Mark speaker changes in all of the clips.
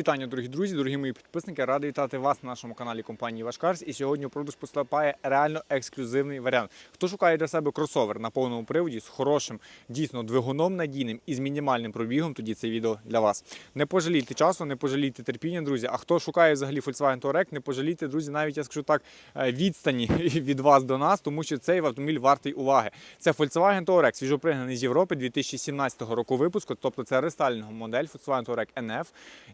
Speaker 1: вітання, дорогі друзі, дорогі мої підписники. Радий вітати вас на нашому каналі компанії Вашкарс. І сьогодні у продаж поступає реально ексклюзивний варіант. Хто шукає для себе кросовер на повному приводі з хорошим, дійсно двигуном надійним і з мінімальним пробігом, тоді це відео для вас. Не пожалійте часу, не пожалійте терпіння, друзі. А хто шукає взагалі Volkswagen Touareg, не пожалійте, друзі, навіть я скажу так, е, відстані від вас до нас, тому що цей автомобіль вартий уваги. Це Volkswagen Touareg, свіжопригнаний з Європи 2017 року випуску, тобто це рестайлінгова модель Volkswagen Touareg NF.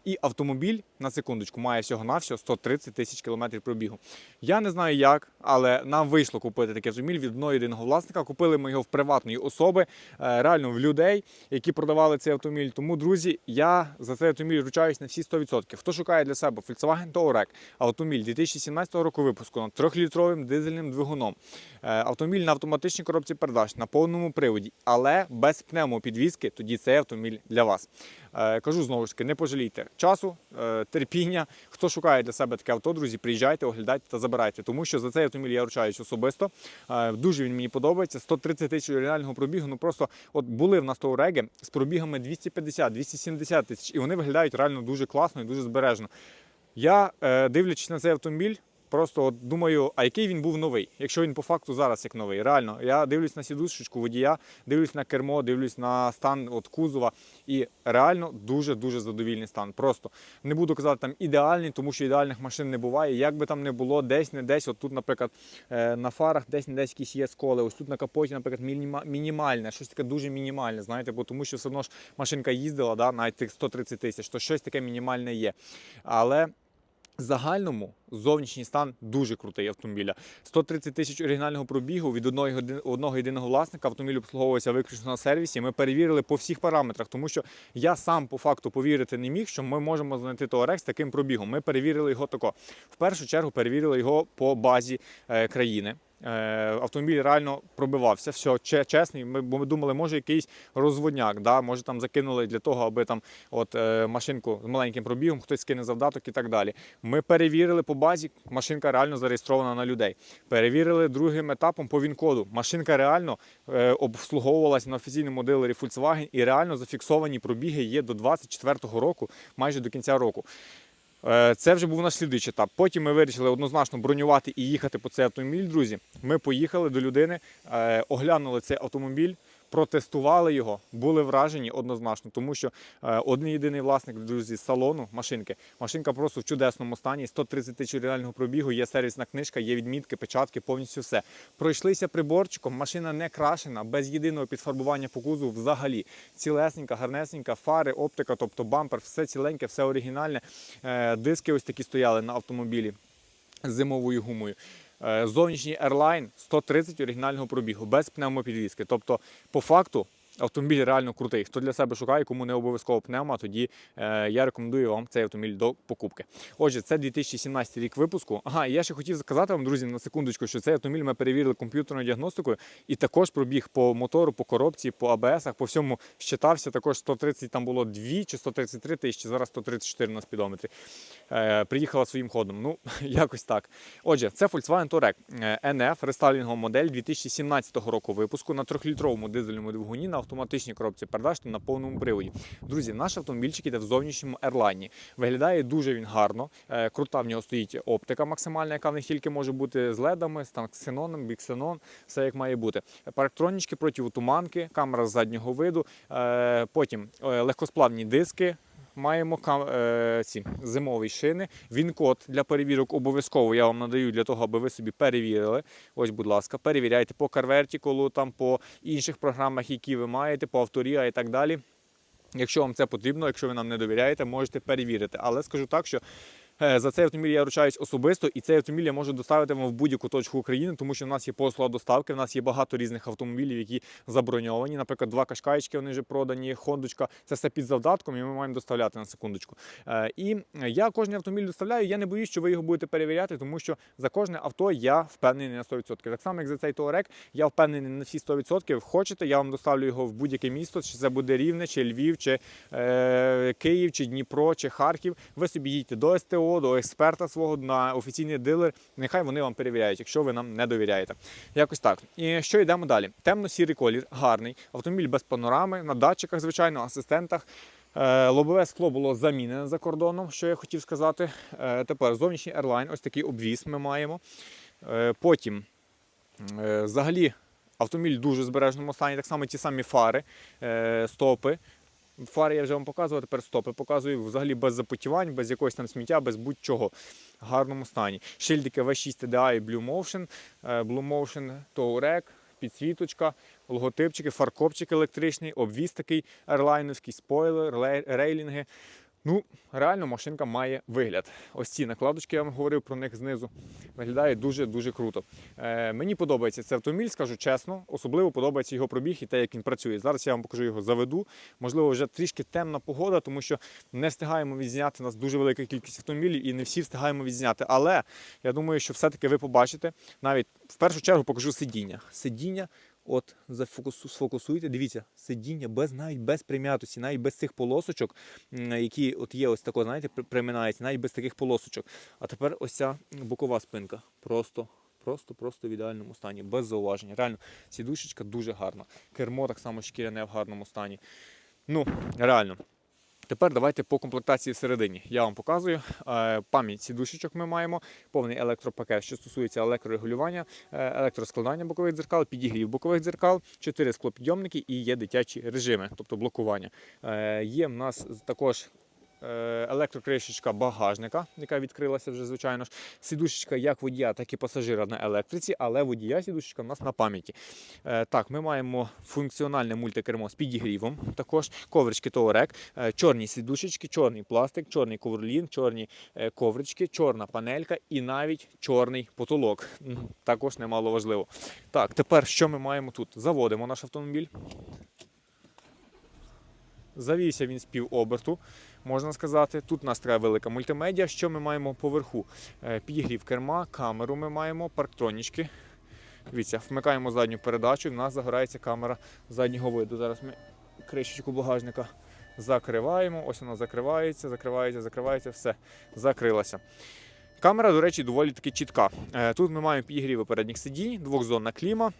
Speaker 1: І автомобіль на секундочку має всього навсього 130 тисяч кілометрів пробігу. Я не знаю як, але нам вийшло купити такий автомобіль від одного єдиного власника. Купили ми його в приватної особи, е, реально в людей, які продавали цей автомобіль. Тому, друзі, я за цей автомобіль ручаюсь на всі 100%. Хто шукає для себе Volkswagen Touareg, автомобіль 2017 року випуску на 3-літровим дизельним двигуном. Е, Автомобіль на автоматичній коробці передач на повному приводі, але без пневмопідвізки, тоді цей автомобіль для вас. Е, Кажу знову ж таки, не пожалійте часу, е, терпіння. Хто шукає для себе таке авто, друзі, приїжджайте, оглядайте та забирайте. Тому що за цей автомобіль я ручаюсь особисто. Е, Дуже він мені подобається. 130 тисяч реального пробігу. Ну просто от були в нас Touareg з пробігами 250-270 тисяч, і вони виглядають реально дуже класно і дуже збережно. Я, дивлячись на цей автомобіль, просто от думаю, а який він був новий, якщо він по факту зараз як новий. Реально, я дивлюсь на сідушечку водія, дивлюсь на кермо, дивлюсь на стан от кузова, і реально дуже-дуже задовільний стан. Просто не буду казати там ідеальний, тому що ідеальних машин не буває. Як би там не було, десь не десь. От тут, наприклад, е, на фарах десь не десь якісь є сколи. Ось тут на капоті, наприклад, мінімальне, щось таке дуже мінімальне. Знаєте, бо тому що все одно ж машинка їздила, да, навіть тих 130 тисяч, то щось таке мінімальне є. Але загальному зовнішній стан дуже крутий автомобіля. 130 тисяч оригінального пробігу від одного, одного єдиного власника. Автомобіль обслуговувався виключно на сервісі. Ми перевірили по всіх параметрах, тому що я сам по факту повірити не міг, що ми можемо знайти Touareg з таким пробігом. Ми перевірили його тако. В першу чергу перевірили його по базі е, країни. Е, Автомобіль реально пробивався, все чесний. Ми, ми думали, може якийсь розводняк, да? може там закинули для того, аби там от е, машинку з маленьким пробігом, хтось скине завдаток і так далі. Ми перевірили по базі, машинка реально зареєстрована на людей. Перевірили другим етапом по ВІН-коду. Машинка реально е, обслуговувалася на офіційному дилері Volkswagen і реально зафіксовані пробіги є до 24-го року, майже до кінця року. Е, Це вже був наш слідуючий етап. Потім ми вирішили однозначно бронювати і їхати по цей автомобіль, друзі. Ми поїхали до людини, е, оглянули цей автомобіль, протестували його, були вражені однозначно, тому що е, один єдиний власник, друзі, салону машинки. Машинка просто в чудесному стані, 130 тисяч реального пробігу, є сервісна книжка, є відмітки, печатки, повністю все. Пройшлися приборчиком, машина не крашена, без єдиного підфарбування по кузову взагалі. Цілесенька, гарнесенька, фари, оптика, тобто бампер, все ціленьке, все оригінальне. Е, Диски ось такі стояли на автомобілі з зимовою гумою. Е, Зовнішній Airline 130 оригінального пробігу, без пневмопідвізки. Тобто, по факту, автомобіль реально крутий. Хто для себе шукає, кому не обов'язково пневма, тоді е, я рекомендую вам цей автомобіль до покупки. Отже, це 2017 рік випуску. Ага, і я ще хотів сказати вам, друзі, на секундочку, що цей автомобіль ми перевірили комп'ютерною діагностикою і також пробіг по мотору, по коробці, по АБСах, по всьому щитався. Також 130 там було 2 чи 133 тисячі, зараз 134 на спідометрі. Е, приїхала своїм ходом. Ну, якось так. Отже, це Volkswagen Touareg е, NF, рестайлінгова модель 2017 року випуску на 3-літровому дизельному двигуні на автоматичній коробці передач на повному приводі. Друзі, наш автомобільчик іде в зовнішньому ерлайні. Виглядає дуже він гарно. Е, Крута в нього стоїть оптика максимальна, яка в них тільки може бути з ледами, з ксеноном, біксенон, все як має бути. Парктронічки противотуманки, камера з заднього виду, е, потім е, легкосплавні диски. Маємо е, ці зимові шини. Він код для перевірок обов'язково я вам надаю для того, аби ви собі перевірили. Ось, будь ласка, перевіряйте по карвертіколу, там по інших програмах, які ви маєте, по авторія і так далі. Якщо вам це потрібно, якщо ви нам не довіряєте, можете перевірити. Але скажу так, що за цей автомобіль я ручаюсь особисто, і цей автомобіль я можу доставити вам в будь-яку точку України, тому що в нас є послуга доставки, в нас є багато різних автомобілів, які заброньовані. Наприклад, два кашкаєчки вони вже продані, хондочка. Це все під завдатком, і ми маємо доставляти на секундочку. Е, І я кожен автомобіль доставляю. Я не боюсь, що ви його будете перевіряти, тому що за кожне авто я впевнений на 100%. Так само, як за цей Touareg, я впевнений на всі 100%. Хочете, я вам доставлю його в будь-яке місто, чи це буде Рівне, чи Львів, чи е, Київ, чи Дніпро, чи Харків. Ви собі їдьте до СТО, до експерта свого на офіційний дилер. Нехай вони вам перевіряють, якщо ви нам не довіряєте. Якось так. І що йдемо далі? Темно-сірий колір, гарний. Автомобіль без панорами, на датчиках, звичайно, асистентах. Е, Лобове скло було замінене за кордоном, що я хотів сказати. Е, Тепер зовнішній Airline, ось такий обвіз ми маємо. Е, Потім, взагалі, автомобіль в дуже збережному стані, так само ті самі фари, стопи. Фари я вже вам показував, тепер стопи показую взагалі без запотівань, без якогось там сміття, без будь-чого. В гарному стані. Шильдики V6 TDI Blue Motion, е, Blue Motion Touareg, підсвіточка, логотипчики, фаркопчик електричний, обвіз такий ерлайновський, спойлер, рейлінги. Ну, реально машинка має вигляд. Ось ці накладочки, я вам говорив про них знизу. Виглядає дуже-дуже круто. Е, мені подобається цей автомобіль, скажу чесно. Особливо подобається його пробіг і те, як він працює. Зараз я вам покажу його заведу. Можливо, вже трішки темна погода, тому що не встигаємо відзняти. У нас дуже велика кількість автомобілів і не всі встигаємо відзняти. Але я думаю, що все-таки ви побачите. Навіть в першу чергу покажу сидіння. Сидіння. От зафокусу, сфокусуйте, дивіться, сидіння без навіть без прим'ятості, навіть без цих полосочок, які от є ось тако, знаєте, приминається, навіть без таких полосочок. А тепер ось ця бокова спинка. Просто, просто, просто в ідеальному стані, без зауваження. Реально, сідушечка дуже гарна. Кермо так само шкіряне в гарному стані. Ну, реально. Тепер давайте по комплектації всередині. Я вам показую. Е, Пам'ять сідушечок ми маємо, повний електропакет, що стосується електрорегулювання, е, електроскладання бокових дзеркал, підігрів бокових дзеркал, 4 склопідйомники і є дитячі режими, тобто блокування. Е, Є в нас також електрокришечка багажника, яка відкрилася вже, звичайно ж. Сідушечка як водія, так і пасажира на електриці, але водія сідушечка в нас на пам'яті. Е, Так, ми маємо функціональне мультикермо з підігрівом, також коврички Touareg, е, чорні сідушечки, чорний пластик, чорний коврлін, чорні е, коврички, чорна панелька і навіть чорний потолок. Також немало важливо. Так, тепер що ми маємо тут? Заводимо наш автомобіль. Завівся він з півоберту, можна сказати. Тут нас така велика мультимедіа. Що ми маємо поверху? Е, Підігрів керма, камеру ми маємо, парктронічки. Дивіться, вмикаємо задню передачу, в нас загорається камера заднього виду. Зараз ми кришечку багажника закриваємо. Ось вона закривається, закривається, закривається, все, закрилася. Камера, до речі, доволі таки чітка. Е, Тут ми маємо підігріви передніх сидінь, двохзонна кліма.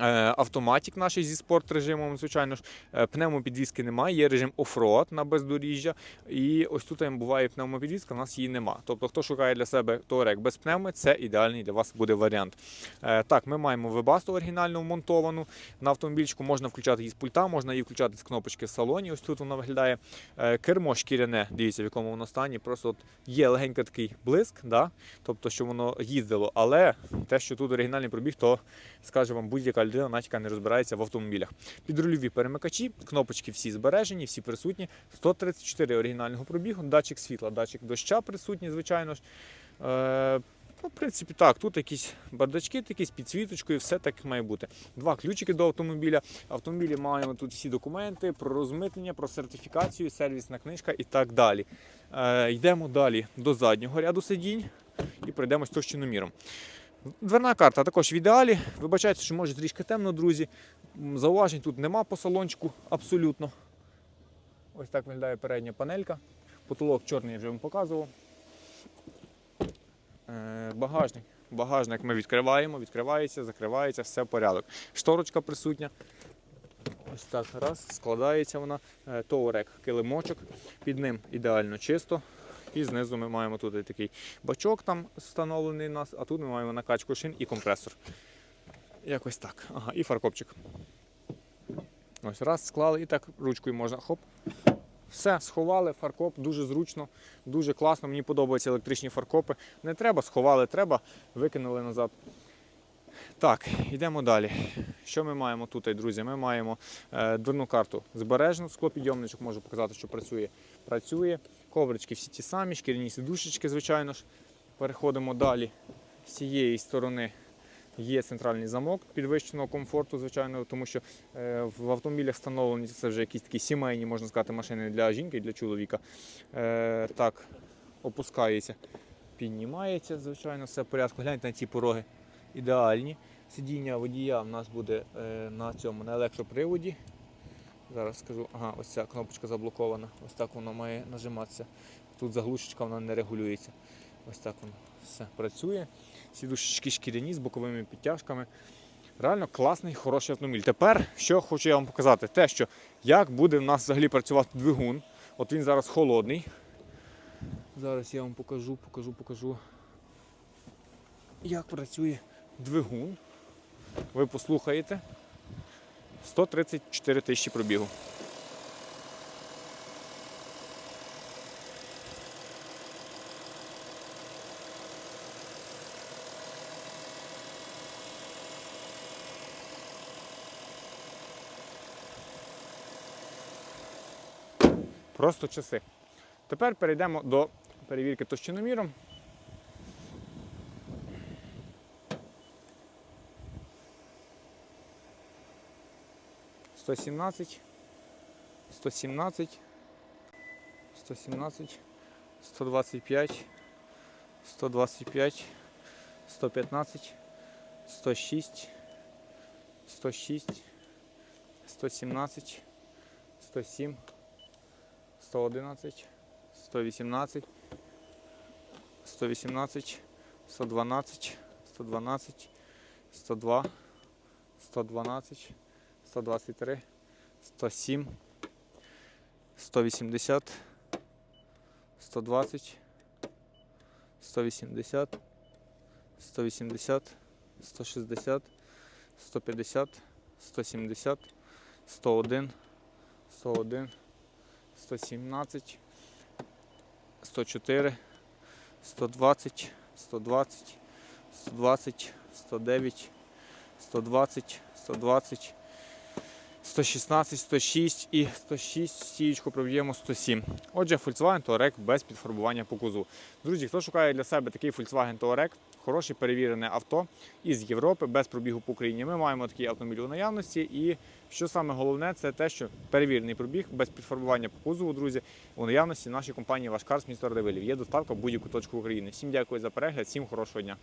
Speaker 1: Е, Автоматік наш зі спорт режимом, звичайно ж, Е, пневмопідвізки немає, є режим оффроад на бездоріжжя. І ось тут буває пневмопідвізка, у нас її нема. Тобто, хто шукає для себе Touareg без пневми, це ідеальний для вас буде варіант. Е, Так, ми маємо вебасту оригінальну вмонтовану. На автомобільчику можна включати її з пульта, можна її включати з кнопочки в салоні. Ось тут вона виглядає. Кермо шкіряне, дивіться, в якому воно стані. Просто от є легенький такий блиск, да? тобто, що воно їздило. Але те, що тут оригінальний пробіг, то скаже вам будь-яка людина, навіть не розбирається в автомобілях. Підрульові перемикачі, кнопочки всі збережені, всі присутні. 134 оригінального пробігу, датчик світла, датчик доща присутній, звичайно ж. Е, ну, в принципі, так, тут якісь бардачки такі з підсвіточкою, все так має бути. Два ключики до автомобіля. Автомобілі маємо тут всі документи про розмитнення, про сертифікацію, сервісна книжка і так далі. Е, йдемо далі до заднього ряду сидінь і пройдемось товщиноміром. Дверна карта також в ідеалі. Вибачайте, що може трішки темно, друзі. Зауважень тут нема по салончику абсолютно. Ось так виглядає передня панелька. Потолок чорний я вже вам показував. Е, Багажник. Багажник ми відкриваємо, відкривається, закривається, все в порядок. Шторочка присутня. Ось так раз, складається вона. Е, Touareg килимочок. Під ним ідеально чисто. І знизу ми маємо тут такий бачок там встановлений у нас, а тут ми маємо накачку шин і компресор. Якось так. Ага, і фаркопчик. Ось раз склали і так ручкою можна. Хоп. Все, сховали, фаркоп, дуже зручно, дуже класно. Мені подобаються електричні фаркопи. Не треба, сховали, треба, викинули назад. Так, йдемо далі. Що ми маємо тут, друзі? Ми маємо е, дверну карту збережену, склопідйомничок, можу показати, що працює. Працює. Коврички всі ті самі, шкіряні сидушечки, звичайно ж. Переходимо далі. З цієї сторони є центральний замок підвищеного комфорту, звичайно, тому що е, в автомобілях встановлені це вже якісь такі сімейні, можна сказати, машини для жінки і для чоловіка. Е, так, опускається, піднімається, звичайно, все в порядку. Гляньте на ці пороги ідеальні. Сидіння водія в нас буде е, на цьому на електроприводі. Зараз скажу, ага, ось ця кнопочка заблокована. Ось так воно має нажиматися. Тут заглушечка вона не регулюється. Ось так воно все працює. Сідушечки шкіряні з боковими підтяжками. Реально класний, хороший автомобіль. Тепер що хочу я вам показати, те, що як буде в нас взагалі працювати двигун. От він зараз холодний. Зараз я вам покажу, покажу, покажу. Як працює двигун. Ви послухаєте. 134 тисячі пробігу. Просто часи. Тепер перейдемо до перевірки товщиноміром. 117, 117, 117, 125, 125, 115, 106, 106, 117, 107, 111, 118, 118, 112, 112, 102, 112. 123, 107, 180, 120, 180, 180, 160, 150, 170, 101, 101, 117, 104, 120, 120, 120, 109, 120, 120, 116, 106 і 106 стієчку проб'ємо 107. Отже, Volkswagen Touareg без підфарбування по кузу. Друзі, хто шукає для себе такий Volkswagen Touareg, хороше перевірене авто із Європи без пробігу по Україні. Ми маємо такий автомобіль у наявності. І що саме головне, це те, що перевірений пробіг без підфарбування по кузову, друзі, у наявності нашої компанії Вашкарс місто Радивилів. Є доставка в будь-яку точку України. Всім дякую за перегляд, всім хорошого дня.